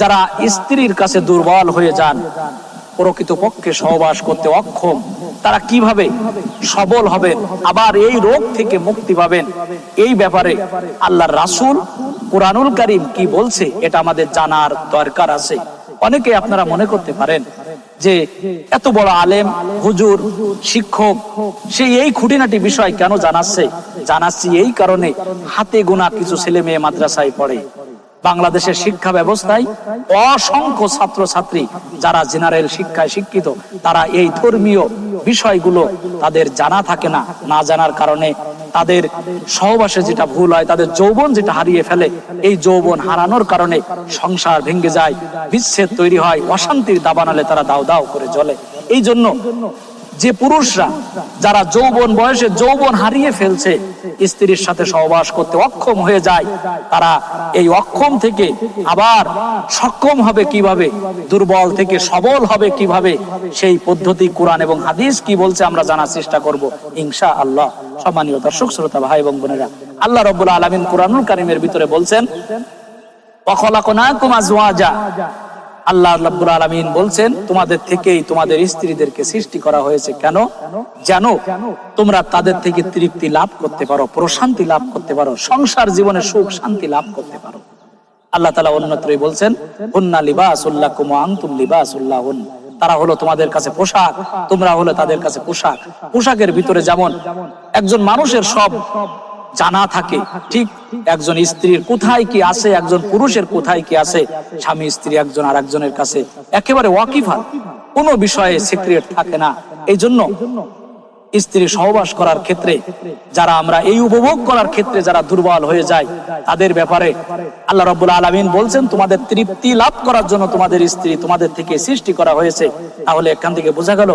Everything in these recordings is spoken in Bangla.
যারা স্ত্রীর কাছে দুর্বল হয়ে যান, প্রকৃতপক্ষে সহবাস করতে অক্ষম, তারা কীভাবে সবল হবেন, আবার এই রোগ থেকে মুক্তি পাবেন? এই ব্যাপারে আল্লাহর রাসূল কোরআনুল কারীম কি বলছে, এটা আমাদের জানার দরকার আছে। অনেকে আপনারা মনে করতে পারেন যে এত বড় আলেম, হুজুর, শিক্ষক, সে এই খুঁটিনাটি বিষয় কেন জানাচ্ছে? জানাচ্ছি এই কারণে হাতে গোনা কিছু ছেলে মেয়ে মাদ্রাসায় পড়ে। বাংলাদেশের শিক্ষা ব্যবস্থায় অসংখ্য ছাত্র ছাত্রী যারা জেনারেল শিক্ষায় শিক্ষিত, তারা এই ধর্মীয় বিষয়গুলো তাদের জানা থাকে না না জানার কারণে তাদের সহবাসে যেটা ভুল হয়, তাদের যৌবন যেটা হারিয়ে ফেলে, এই যৌবন হারানোর কারণে সংসার ভেঙে যায়, বিচ্ছেদ তৈরি হয়, অশান্তির দাবানালে তারা দাও দাও করে জ্বলে। এই জন্য যে পুরুষরা যারা যৌবন বয়সে যৌবন হারিয়ে ফেলছে, স্ত্রীর সাথে সহবাস করতে অক্ষম হয়ে যায়, তারা এই অক্ষম থেকে আবার সক্ষম হবে কীভাবে, দুর্বল থেকে সবল হবে কীভাবে, সেই পদ্ধতি কোরআন এবং হাদিস কি বলছে আমরা জানার চেষ্টা করব ইনশা আল্লাহ সম্মানীয় দর্শক, শ্রোতা, ভাই এবং বোনেরা, আল্লাহ রব্বুল আলমিন কোরআনুল কারিমের ভিতরে বলছেন অখলাকুম আজওয়াজা আল্লাহ রাব্বুল আলামিন বলছেন, তোমাদের থেকেই তোমাদের স্ত্রীদেরকে সৃষ্টি করা হয়েছে কেন? জানো, তোমরা তাদের থেকে তৃপ্তি লাভ করতে পারো, প্রশান্তি লাভ করতে পারো, সংসার জীবনে সুখ, শান্তি লাভ করতে পারো। আল্লাহ তাআলা অন্যত্রই বলছেন, হুন্না তারা হলো তোমাদের কাছে পোশাক, তোমরা হলো তাদের কাছে পোশাক। পোশাকের ভিতরে যেমন একজন মানুষের সব জানা থাকে। ঠিক একজন স্ত্রীর কোথায় কি আছে, একজন পুরুষের কোথায় কি আছে, স্বামী, স্ত্রী, একজন আর একজনের কাছে একেবারে ওয়াকিফা। কোনো বিষয়ে সিক্রেট থাকে না। এই জন্য স্ত্রী সহবাস করার ক্ষেত্রে, যারা আমরা এই উপভোগ করার ক্ষেত্রে যারা দুর্বল হয়ে যায়, তাদের ব্যাপারে আল্লাহ রব্বুল আলমিন বলছেন, তোমাদের তৃপ্তি লাভ করার জন্য তোমাদের স্ত্রী তোমাদের থেকে সৃষ্টি করা হয়েছে। তাহলে এখান থেকে বোঝা গেল,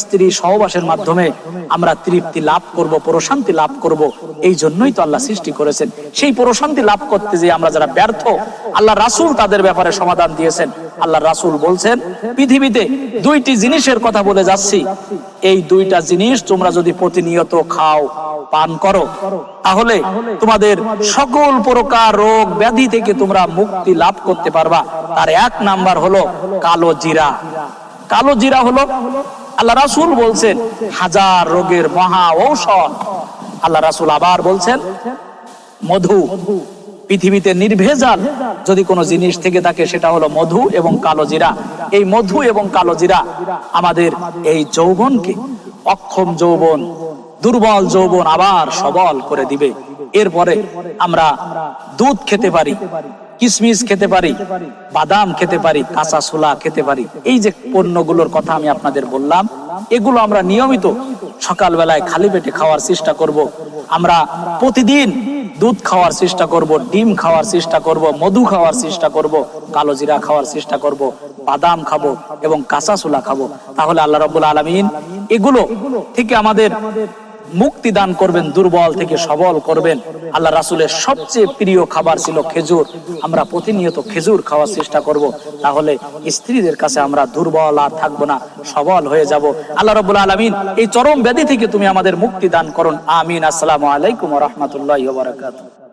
স্ত্রী সহবাসের মাধ্যমে আমরা তৃপ্তি লাভ করব, প্রশান্তি লাভ করব, এই জন্যই তো আল্লাহ সৃষ্টি করেছেন। সেই প্রশান্তি লাভ করতে যে আমরা যারা ব্যর্থ, আল্লাহ রাসূল তাদের ব্যাপারে সমাধান দিয়েছেন। আল্লাহ রাসুল বলছেন, পৃথিবীতে দুইটি জিনিসের কথা বলে যাচ্ছি। এই দুইটা জিনিস তোমরা যদি প্রতিনিয়ত খাও, পান করো, তাহলে তোমাদের সকল প্রকার রোগ ব্যাধি থেকে তোমরা মুক্তি লাভ করতে পারবা। তার এক নাম্বার হলো কালো জিরা। কালো জিরা হলো, আল্লাহ রাসূল বলছেন, হাজার রোগের মহা ঔষধ। আল্লাহ রাসূল আবার বলছেন, মধু। পৃথিবীতে নির্ভেজাল যদি কোনো জিনিস থেকে থাকে, সেটা হলো মধু এবং কালো জিরা। এই মধু এবং কালো জিরা আমাদের এই যৌবনকে অক্ষম যৌবন, দুর্বল যৌবন আবার সবল করে দিবে। এরপরে আমরা দুধ খেতে পারি কিশমিশ খেতে পারি, বাদাম খেতে পারি, কাঁচা ছোলা খেতে পারি। এই যে পণ্যগুলোর কথা আমি আপনাদের বললাম, এগুলো আমরা নিয়মিত সকালবেলায় খালি পেটে খাওয়ার চেষ্টা করব। আমরা প্রতিদিন দুধ খাওয়ার চেষ্টা করব, ডিম খাওয়ার চেষ্টা করব, মধু খাওয়ার চেষ্টা করব, কালো জিরা খাওয়ার চেষ্টা করব, বাদাম খাব এবং কাঁচা ছোলা খাব। তাহলে আল্লাহ রবুল আলমিন এগুলো থেকে আমাদের মুক্তি দান করবেন, দুর্বল থেকে সবল করবেন। আল্লাহ রাসুলের সবচেয়ে প্রিয় খাবার ছিল খেজুর। আমরা প্রতিনিয়ত খেজুর খাওয়ার চেষ্টা করব। তাহলে স্ত্রীদের কাছে আমরা দুর্বল আর থাকব না, সবল হয়ে যাব। আল্লাহ রবুল আলমিন এই চরম ব্যাধি থেকে তুমি আমাদের মুক্তি দান করুন। আমিন। আসসালামু আলাইকুম রহমতুল্লাহ বারাকাতুহ।